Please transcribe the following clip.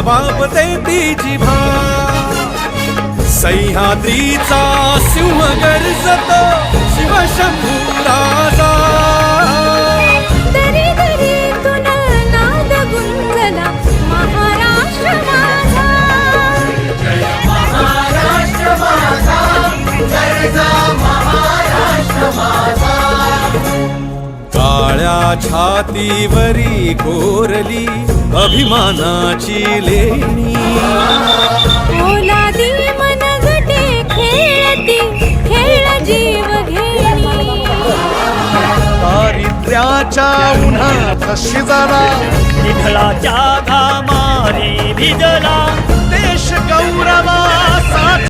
नवाब ती जिभा सह्याद्रीचा सिंह गर्जतो शिवशंभू राजा. काळ्या छातीवरी कोरली अभिमानाची लेणी. ओलादी मन गटे खेळती खेळ जीव घेणी. दारिद्र्याच्या उन्हात भिजला.